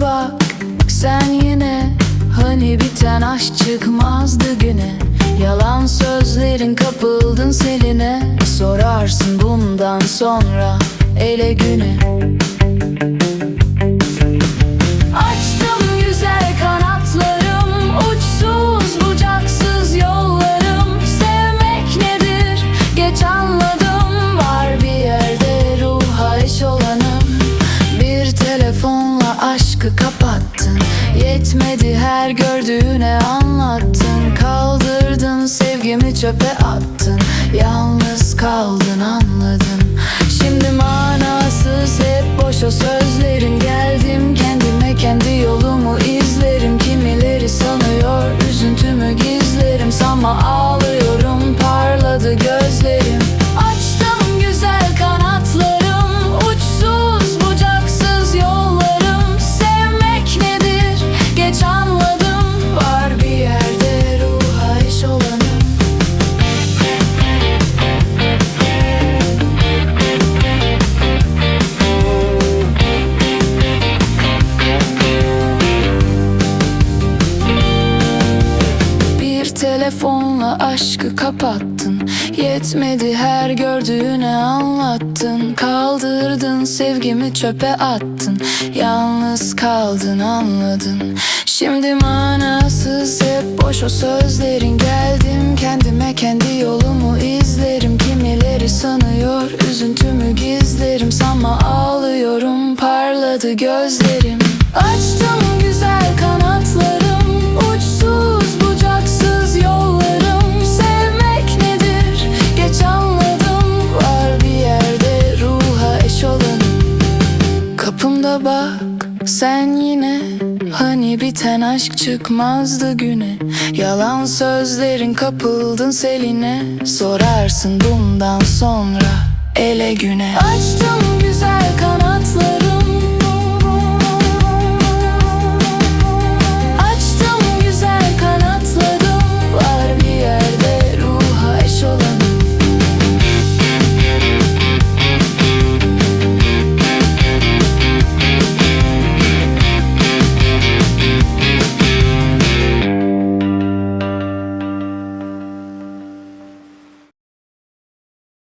Bak sen yine Hani biten aşk çıkmazdı güne. Yalan sözlerin kapıldın seline Sorarsın bundan sonra ele güne aşkı kapattın. Yetmedi her gördüğüne anlattın. Kaldırdın sevgimi çöpe attın. Yalnız kaldın anladın. Şimdi manasız hep boş o sözlerin. Geldim kendime kendi yolumu izlerim. Kimileri sanıyor üzüntümü gizlerim. Sanma telefonla aşkı kapattın. Yetmedi her gördüğüne anlattın. Kaldırdın sevgimi çöpe attın. Yalnız kaldın anladın. Şimdi manasız hep boş o sözlerin. Geldim kendime kendi yolumu izlerim. Kimileri sanıyor üzüntümü gizlerim. Sanma ağlıyorum parladı gözlerim. Açtım sen yine Hani biten aşk çıkmazdı güne. Yalan sözlerin kapıldın seline. Sorarsın bundan sonra ele güne. Açtım